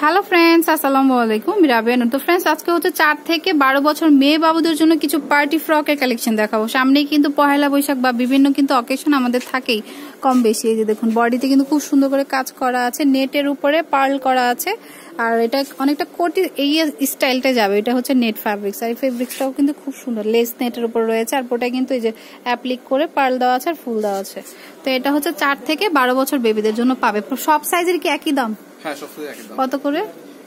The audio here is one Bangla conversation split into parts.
হ্যালো ফ্রেন্ডস আসসালামু আলাইকুম রাবেন তো ফ্রেন্ডস আজকে হচ্ছে চার থেকে বারো বছর মেয়ে বাবুদের জন্য কিছু পার্টি ফ্রকের কালেকশন দেখাবো। সামনেই কিন্তু পহেলা বৈশাখ বা বিভিন্ন কিন্তু অকেশন আমাদের থাকেই। কম বেশি এই যে দেখুন বডিতে কিন্তু খুব সুন্দর করে কাজ করা আছে নেটের উপরে পার্ল করা আছে আর এটা অনেকটা কোটি এই স্টাইলটা যাবে এটা হচ্ছে নেট ফ্যাব্রিক্স আর এই ফেব্রিক্সটাও কিন্তু খুব সুন্দর লেস নেটের উপর রয়েছে আর ওটা কিন্তু এই যে অ্যাপ্লিক করে পার্ল দেওয়া আছে আর ফুল দেওয়া আছে। তো এটা হচ্ছে চার থেকে বারো বছর বেবিদের জন্য পাবে সব সাইজের কি একই দাম? হ্যাঁ একই দাম। কত করে?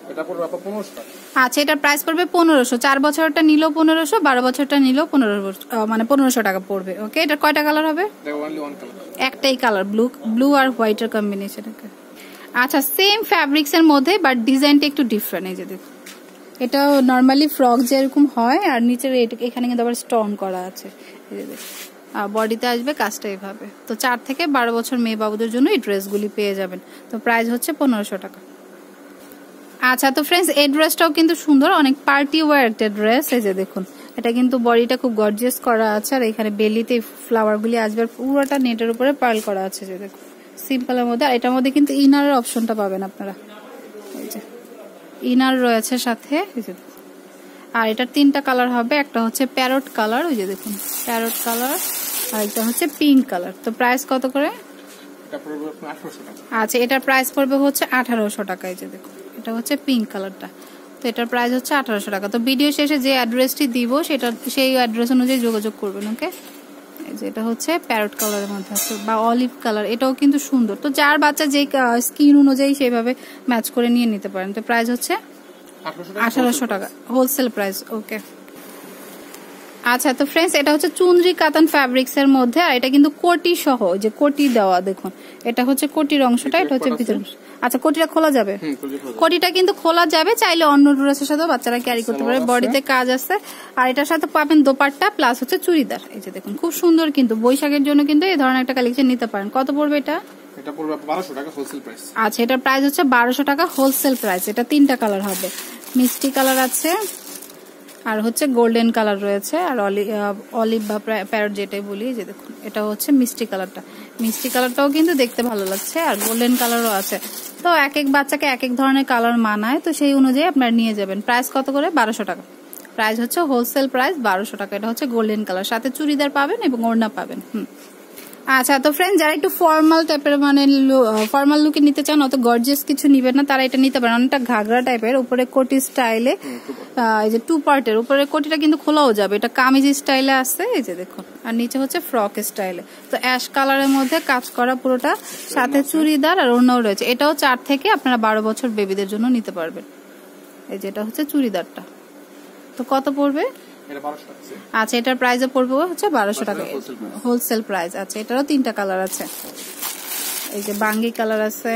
এটা পড়বে আপনার পনেরোশো টাকা। আচ্ছা এটার প্রাইস পড়বে পনেরোশো। চার বছরটা নিলেও পনেরোশো বারো বছরটা নিলেও পনেরো মানে পনেরোশো টাকা পড়বে। ওকে এটা কয়টা কালার হবে? এটা একটাই কালার ব্লু ব্লু আর হোয়াইটের কম্বিনেশন আচ্ছা সেম ফ্যাব্রিক্স এর মধ্যে বাট ডিজাইনটা একটু ডিফারেন্ট এই যে দেখুন এটা নর্মালি ফ্রক যেরকম হয় আর নিচের এট- এখানে কিন্তু আবার স্টোন করা আছে। বডিতে আসবে কাজটা এভাবে। তো চার থেকে বারো বছর মেয়ে বাবুদের জন্য এই ড্রেসগুলি পেয়ে যাবেন। তো প্রাইস হচ্ছে পনেরোশো টাকা। আচ্ছা তো ফ্রেন্ডস এই ড্রেসটাও কিন্তু সুন্দর। অনেক পার্টি ওয়ার একটা ড্রেস এই যে দেখুন এটা কিন্তু বডিটা খুব গর্জিয়াস করা আছে। আর এখানে বেলিতে ফ্লাওয়ার গুলি আসবে পুরোটা নেটের উপরে পার্ল করা আছে যে দেখুন। সিম্পলের মধ্যে। আর এটার মধ্যে কিন্তু ইনারের অপশনটা পাবেন আপনারা। এই যে ইনার রয়েছে সাথে এই যে আর এটার তিনটা কালার হবে। একটা হচ্ছে প্যারট কালার ওই যে দেখুন প্যারট কালার আর একটা হচ্ছে পিঙ্ক কালার তো প্রাইস কত করে? আচ্ছা এটার প্রাইস পড়বে হচ্ছে আঠারোশো টাকা এই যে দেখুন। এটা হচ্ছে পিঙ্ক কালারটা তো এটার প্রাইস হচ্ছে আঠারোশো টাকা। তো ভিডিও শেষে যে অ্যাড্রেসটি দিব সেটা সেই অ্যাড্রেস অনুযায়ী যোগাযোগ করবেন ওকে যেটা যে এটা হচ্ছে প্যারট কালারের মধ্যে আছে বা অলিভ কালার এটাও কিন্তু সুন্দর। তো যার বাচ্চা যে স্কিন অনুযায়ী সেভাবে ম্যাচ করে নিয়ে নিতে পারেন। তো প্রাইস হচ্ছে আঠারোশো টাকা হোলসেল প্রাইস ওকে আচ্ছা তো ফ্রেন্ডস এটা হচ্ছে চুনরি কাতান ফ্যাব্রিক্স এর মধ্যে আর এটা কিন্তু কোটি সহ যে কোটি দেওয়া দেখুন। এটা হচ্ছে কোটির অংশটা এটা হচ্ছে ভিতর। আচ্ছা কোটিটা খোলা যাবে। কোটিটা কিন্তু খোলা যাবে চাইলে অন্য ড্রেসের সাথে বাচ্চারা ক্যারি করতে পারে বডিতে কাজ আছে। আর এটার সাথে পাবেন দোপাট্টা প্লাস হচ্ছে চুড়িদার। এই যে দেখুন খুব সুন্দর কিন্তু বৈশাখের জন্য কিন্তু এই ধরনের একটা কালেকশন নিতে পারেন। কত পড়বে এটা? এটা পড়বে আপনার বারোশো টাকা হোলসেল প্রাইস আচ্ছা এটার প্রাইস হচ্ছে বারোশো টাকা হোলসেল প্রাইস এটা তিনটা কালার হবে। মিষ্টি কালার আছে আর হচ্ছে গোল্ডেন কালার রয়েছে, আর অলিভ বা প্যারট যেটাই বলি যে দেখুন, এটা হচ্ছে মিষ্টি কালারটা মিষ্টি কালারটাও কিন্তু দেখতে ভালো লাগছে, আর গোল্ডেন কালারও আছে। তো এক এক বাচ্চাকে এক এক ধরনের কালার মানায়, তো সেই অনুযায়ী আপনারা নিয়ে যাবেন। প্রাইস কত করে? বারোশো টাকা। প্রাইস হচ্ছে হোলসেল প্রাইস বারোশো টাকা। এটা হচ্ছে গোল্ডেন কালার সাথে চুড়িদার পাবেন এবং ওড়না পাবেন। হুম। আচ্ছা তো ফ্রেন্ড যারা একটু ফর্মাল টাইপের মানে ফর্মাল লুকে নিতে চান অত গর্জিয়াস কিছু নিবেন না তারা এটা নিতে পারেন। অনেকটা ঘাগরা টাইপের উপরে কোটি স্টাইলে এই যে টু পার্টের উপরে কোটিটা কিন্তু খোলাও যাবে। এটা কামিজ স্টাইলে আছে এই যে দেখুন। আর নিচে হচ্ছে ফ্রক স্টাইলে তো অ্যাশ কালারের মধ্যে কাজ করা পুরোটা সাথে চুড়িদার আর অন্যও রয়েছে। এটাও চার থেকে আপনারা বারো বছর বেবিদের জন্য নিতে পারবেন। এই যে এটা হচ্ছে চুড়িদারটা। তো কত পড়বে? আচ্ছা এটার প্রাইস পড়বে হচ্ছে বারোশো টাকা। হোলসেল প্রাইস আচ্ছা এটারও তিনটা কালার আছে। এই যে বাঙ্গি কালার আছে।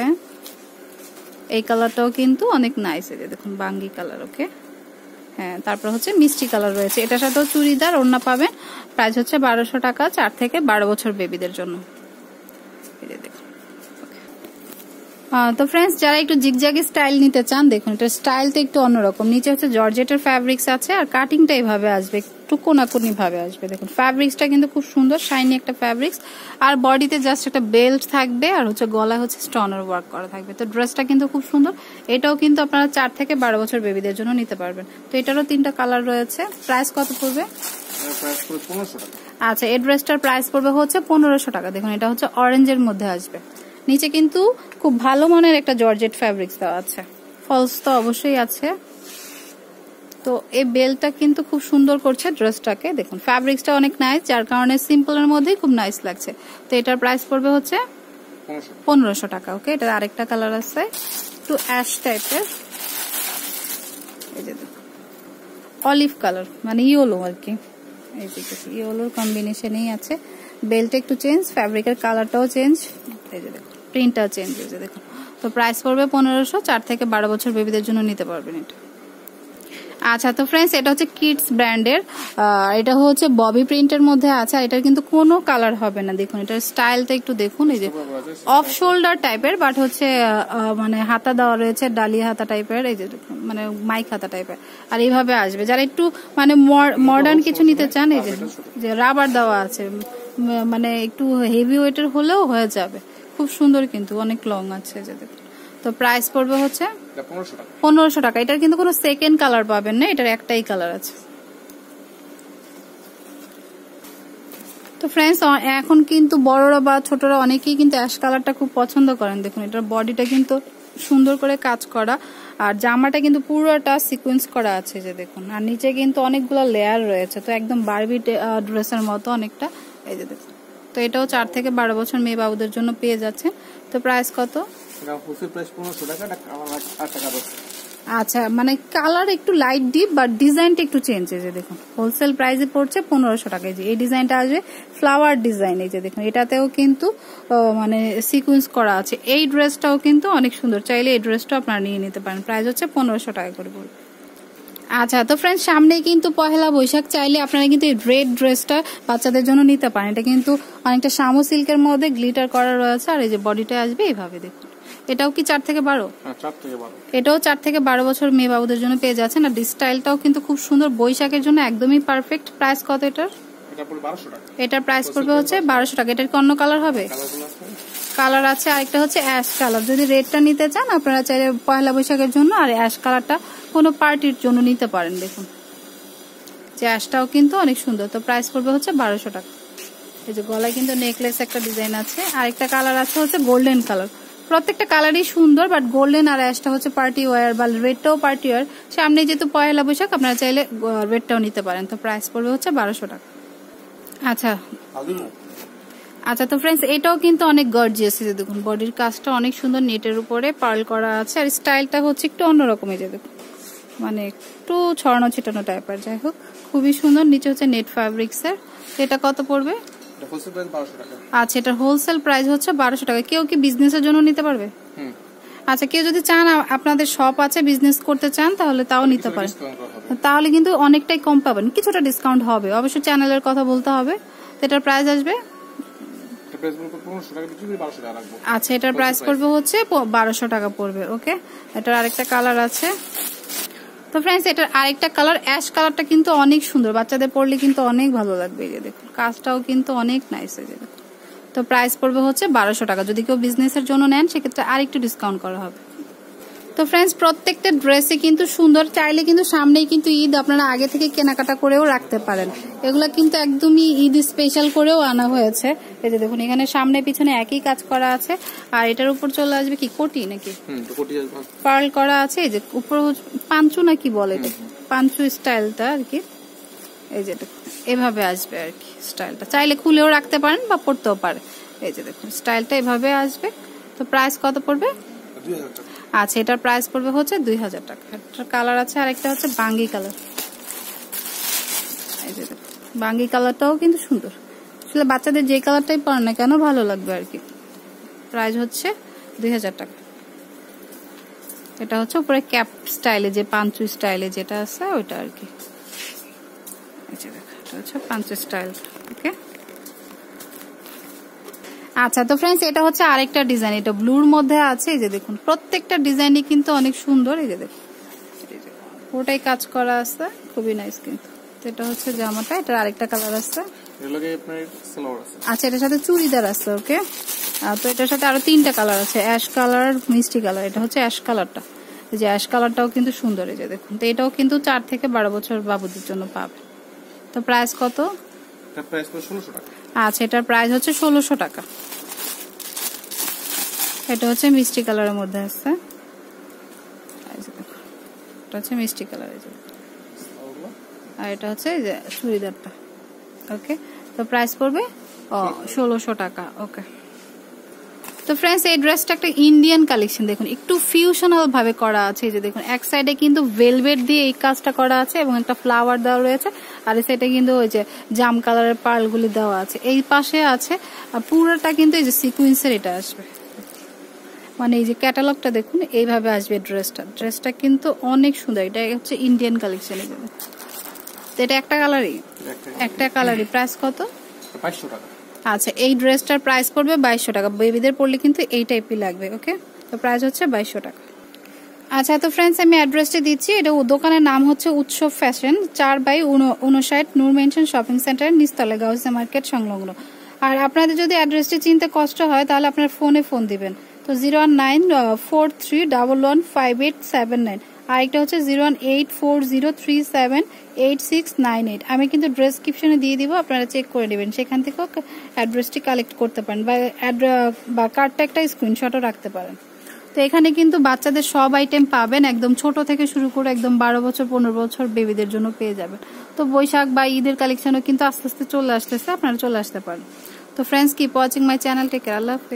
এই কালারটাও কিন্তু অনেক নাইস এই যে দেখুন বাঙ্গি কালার ওকে হ্যাঁ তারপর হচ্ছে মিষ্টি কালার রয়েছে। এটার সাথেও চুড়িদার ওড়না পাবেন। প্রাইস হচ্ছে বারোশো টাকা চার থেকে বারো বছর বেবিদের জন্য। এই দেখুন। তো ফ্রেন্ডস যারা একটু জিগজাগি স্টাইল নিতে চান দেখুন এটা স্টাইলটা একটু অন্যরকম। নিচে হচ্ছে জর্জেটের ফ্যাব্রিক্স আছে আর কাটিংটা এইভাবে আসবে একটু কোনাকুনি ভাবে আসবে। দেখুন ফ্যাব্রিক্সটা কিন্তু খুব সুন্দর শাইনি একটা ফ্যাব্রিক্স আর বডিতে জাস্ট একটা বেল্ট থাকবে আর হচ্ছে গলা হচ্ছে স্টোনের ওয়ার্ক করা থাকবে। তো ড্রেসটা কিন্তু খুব সুন্দর। এটাও কিন্তু আপনারা চার থেকে বারো বছর বেবিদের জন্য নিতে পারবেন। তো এটারও তিনটা কালার রয়েছে। প্রাইস কত পড়বে? আচ্ছা এই ড্রেসটার প্রাইস পড়বে হচ্ছে পনেরোশো টাকা। দেখুন এটা হচ্ছে অরেঞ্জের মধ্যে আসবে। নিচে কিন্তু খুব ভালো মানের একটা জর্জেট ফ্যাব্রিক্স দেওয়া আছে। ফলস তো অবশ্যই আছে। তো এই বেলটা কিন্তু খুব সুন্দর করছে ড্রেসটাকে দেখুন ফ্যাব্রিক্সটা অনেক নাইস যার কারণে সিম্পলের মধ্যেই খুব নাইস লাগছে। তো এটার প্রাইস পড়বে হচ্ছে পনেরোশো। টাকা ওকে এটার আরেকটা কালার আছে একটু অ্যাশ টাইপের এই যে অলিভ কালার মানে ইয়েলো আর কি। এই যে ইয়েলোর কম্বিনেশনেই আছে। বেলটা একটু চেঞ্জ ফ্যাব্রিকের কালারটাও চেঞ্জ এই যে দেখুন। প্রিন্টটাও চেঞ্জ যে দেখুন। তো প্রাইস পড়বে পনেরোশো, চার থেকে বারো বছর বেবিদের জন্য নিতে পারবেন এটা। আচ্ছা তো ফ্রেন্ডস এটা হচ্ছে কিডস ব্র্যান্ডের এটা হচ্ছে ববি প্রিন্টের মধ্যে আছে এটার কিন্তু কোনো কালার হবে না। দেখুন, এটার স্টাইলটা একটু দেখুন, এই যে অফ শোল্ডার টাইপের বাট হচ্ছে মানে হাতা দেওয়া রয়েছে ডালিয়া হাতা টাইপের এই যে মানে মাইক হাতা টাইপের আর এইভাবে আসবে। যারা একটু মানে মডার্ন কিছু নিতে চান, এই যে রাবার দেওয়া আছে মানে একটু হেভি ওয়েটের হলেও হয়ে যাবে। খুব সুন্দর কিন্তু অনেক লং আছে এই যে দেখুন। তো প্রাইস পড়বে হচ্ছে পনেরোশো টাকা। এটার কিন্তু কোনো সেকেন্ড কালার পাবেন না এটার একটাই কালার আছে। তো ফ্রেন্ডস এখন কিন্তু বড়রা বা ছোটরা অনেকেই কিন্তু অ্যাশ কালারটা খুব পছন্দ করেন। দেখুন এটার বডিটা কিন্তু সুন্দর করে কাজ করা। আর জামাটা কিন্তু পুরোটা সিকোয়েন্স করা আছে যে দেখুন। আর নিচে কিন্তু অনেকগুলো লেয়ার রয়েছে। তো একদম বারবি ড্রেসের মতো অনেকটা। এই যে দেখুন। তো এটাও চার থেকে বারো বছর মেয়ে বাবুদের জন্য পেয়ে যাচ্ছে। তো প্রাইস কত? আচ্ছা মানে কালার একটু লাইট ডিপ বাট ডিজাইনটা একটু চেঞ্জ এই যে দেখুন। হোলসেল প্রাইসে পড়ছে পনেরোশো টাকা এই যে এই ডিজাইনটা আসবে ফ্লাওয়ার ডিজাইন এই যে দেখুন। এটাতেও কিন্তু মানে সিকুয়েন্স করা আছে। এই ড্রেসটাও কিন্তু অনেক সুন্দর। চাইলে এই ড্রেসটাও আপনারা নিয়ে নিতে পারেন। প্রাইস হচ্ছে পনেরোশো টাকা করে পড়বে আচ্ছা তো ফ্রেন্ড সামনেই কিন্তু পহেলা বৈশাখ চাইলে আপনারা কিন্তু এই রেড ড্রেসটা বাচ্চাদের জন্য নিতে পারেন। এটা কিন্তু অনেকটা শামু সিল্কের মধ্যে গ্লিটার করা রয়েছে আর এই যে বডিটা আসবে এইভাবে দেখুন। এটাও কি চার থেকে বারো? হ্যাঁ চার থেকে বারো। এটাও চার থেকে বারো বছর মেয়ে বাবুদের জন্য পেয়ে যাচ্ছেন আর স্টাইলটাও কিন্তু খুব সুন্দর। বৈশাখের জন্য একদমই পারফেক্ট প্রাইস কত এটার? এটার প্রাইস পড়বে হচ্ছে বারোশো টাকা। এটার কি অন্য কালার হবে? কালার আছে। আরেকটা হচ্ছে অ্যাশ কালার যদি রেডটা নিতে চান আপনারা চাইলে পয়লা বৈশাখের জন্য আর অ্যাশ কালারটা কোনো পার্টির জন্য নিতে পারেন, দেখুন। যে অ্যাশটাও কিন্তু অনেক সুন্দর। তো প্রাইস পড়বে হচ্ছে বারোশো টাকা। এই যে গলায় কিন্তু নেকলেস একটা ডিজাইন আছে। আরেকটা কালার আছে হচ্ছে গোল্ডেন কালার প্রত্যেকটা কালারই সুন্দর বাট গোল্ডেন আর অ্যাশটা হচ্ছে পার্টি ওয়ার বা রেডটাও পার্টি ওয়ার সামনে যেহেতু পয়লা বৈশাখ, আপনারা চাইলে রেডটাও নিতে পারেন। তো প্রাইস পড়বে হচ্ছে বারোশো টাকা। আচ্ছা। আচ্ছা তো ফ্রেন্ডস এটাও কিন্তু অনেক গর্জিয়াস দেখুন বডির কাজটা অনেক সুন্দর নেটের উপরে পার্ল করা আছে। আর স্টাইলটা হচ্ছে একটু অন্যরকম এই যে দেখুন। মানে একটু ছড়ানো ছিটানো টাইপের যাই হোক খুবই সুন্দর। নিচে হচ্ছে নেট ফ্যাব্রিক্স এর এটা কত পড়বে? আচ্ছা এটার হোলসেল প্রাইস হচ্ছে বারোশো টাকা। কেউ কি বিজনেসের জন্য নিতে পারবে? আচ্ছা কেউ যদি চান আপনাদের শপ আছে বিজনেস করতে চান তাহলে তাও নিতে পারেন। তাহলে কিন্তু অনেকটাই কম পাবেন। কিছুটা ডিসকাউন্ট হবে। অবশ্য চ্যানেলের কথা বলতে হবে। এটার প্রাইস আসবে? আচ্ছা এটার প্রাইস পড়বে হচ্ছে বারোশো টাকা পড়বে ওকে এটার আরেকটা কালার আছে। তো ফ্রেন্ডস এটার আরেকটা কালার অ্যাশ কালারটা কিন্তু অনেক সুন্দর। বাচ্চাদের পড়লে কিন্তু অনেক ভালো লাগবে এই যে দেখুন। কাজটাও কিন্তু অনেক নাইস এই যে দেখুন। তো প্রাইস পড়বে হচ্ছে বারোশো টাকা। যদি কেউ বিজনেসের জন্য নেন, সেক্ষেত্রে আরেকটু ডিসকাউন্ট করা হবে। তো ফ্রেন্ডস প্রত্যেকটা ড্রেসে কিন্তু সুন্দর। চাইলে কিন্তু সামনেই কিন্তু ঈদ আপনারা আগে থেকে কেনাকাটা করেও রাখতে পারেন। এগুলো কিন্তু একদমই ঈদ স্পেশাল করেও আনা হয়েছে। এই যে দেখুন এখানে সামনে পিছনে একই কাজ করা আছে। আর এটার উপর চলে আসবে কি কোটি নাকি? পার্ল করা আছে এই যে উপর পাঞ্চু নাকি বলে এটা? পাঞ্চু স্টাইলটা আর কি। এই যে দেখুন এভাবে আসবে আর কি স্টাইলটা। চাইলে খুলেও রাখতে পারেন বা পরতেও পারে এই যে দেখুন স্টাইলটা এভাবে আসবে। তো প্রাইস কত পড়বে? আচ্ছা এটার প্রাইস পড়বে হচ্ছে দুই হাজার টাকা। এটার কালার আছে আর একটা হচ্ছে বাঙ্গি কালার বাঙ্গি কালারটাও কিন্তু সুন্দর। আসলে বাচ্চাদের যে কালারটাই পান না কেন ভালো লাগবে আর কি। প্রাইস হচ্ছে দুই হাজার টাকা। এটা হচ্ছে উপরে ক্যাপ স্টাইলে যে পাঞ্চু স্টাইলে যেটা আছে, ওইটা আর কি। এটা হচ্ছে পাঞ্চু স্টাইল ওকে আচ্ছা তো ফ্রেন্ডস এটা হচ্ছে আরেকটা ডিজাইন এটা ব্লুর মধ্যে আছে এই যে দেখুন প্রত্যেকটা ডিজাইনই কিন্তু অনেক সুন্দর এই যে দেখুন। পুরোটাই কাজ করা আছে খুবই নাইস কিন্তু। এটা হচ্ছে জামাটা এটার আরেকটা কালার আছে। এর আপনার সালোয়ার আছে। আচ্ছা এটার সাথে চুড়িদার আছে ওকে তো এটার সাথে আরও তিনটা কালার আছে অ্যাশ কালার মিষ্টি কালার এটা হচ্ছে অ্যাশ কালারটা এই যে অ্যাশ কালারটাও কিন্তু সুন্দর এই যে দেখুন। তো এটাও কিন্তু চার থেকে বারো বছর বাবুদের জন্য পাবে। তো প্রাইস কত? প্রাইস পড়ে টাকা। আচ্ছা এটার প্রাইস হচ্ছে টাকা। এটা হচ্ছে মিষ্টি কালারের মধ্যে আছে। দেখো, এটা হচ্ছে মিষ্টি কালার আর এটা হচ্ছে এই যে চুড়িদারটা। ওকে তো প্রাইস পড়বে ও ষোলোশো। টাকা। ওকে তো ফ্রেন্ডস এই ড্রেসটা একটা ইন্ডিয়ান কালেকশন দেখুন। একটু ফিউশনাল ভাবে করা আছে এই যে দেখুন এক সাইডে কিন্তু ভেলভেট দিয়ে এই কাজটা করা আছে এবং একটা ফ্লাওয়ার দেওয়া রয়েছে আর এই সাইডে কিন্তু ওই যে জাম কালারের পার্লগুলি দেওয়া আছে। এই পাশে আছে পুরোটা কিন্তু এই যে সিকুয়েন্সের এটা আসবে। মানে এই যে ক্যাটালগটা দেখুন এইভাবে আসবে ড্রেসটা ড্রেসটা কিন্তু অনেক সুন্দর এটা হচ্ছে ইন্ডিয়ান কালেকশন এটা একটা কালারই একটা কালারই প্রাইস কত? বাইশশো টাকা। আচ্ছা এই ড্রেসটার প্রাইস পড়বে বাইশশো টাকা। বেবিদের পড়লে কিন্তু এই টাইপই লাগবে ওকে তো প্রাইস হচ্ছে বাইশশো টাকা। আচ্ছা তো ফ্রেন্ডস আমি অ্যাড্রেসটি দিচ্ছি। এটা দোকানের নাম হচ্ছে উৎসব ফ্যাশন চার বাই উনষাট নূর মেনশন শপিং সেন্টার নিস্তলা গাউসে মার্কেট সংলগ্ন। আর আপনাদের যদি অ্যাড্রেসটি চিনতে কষ্ট হয়, তাহলে আপনার ফোনে ফোন দিবেন। তো zero one nine four three double one five eight seven nine আরেকটা হচ্ছে zero one eight four zero three seven eight six nine eight আমি কিন্তু ডেসক্রিপশনে দিয়ে দিব, আপনারা চেক করে নেবেন। সেখান থেকেও অ্যাড্রেসটি কালেক্ট করতে পারেন বা বা কার্ডটা একটা স্ক্রিনশটও রাখতে পারেন। তো এখানে কিন্তু বাচ্চাদের সব আইটেম পাবেন, একদম ছোট থেকে শুরু করে একদম বারো বছর, পনেরো বছর বেবিদের জন্য পেয়ে যাবেন। তো বৈশাখ বা ঈদের কালেকশনও কিন্তু আস্তে আস্তে চলে আসতেছে, আপনারা চলে আসতে পারেন। তো friends keep watching my channel tech Allah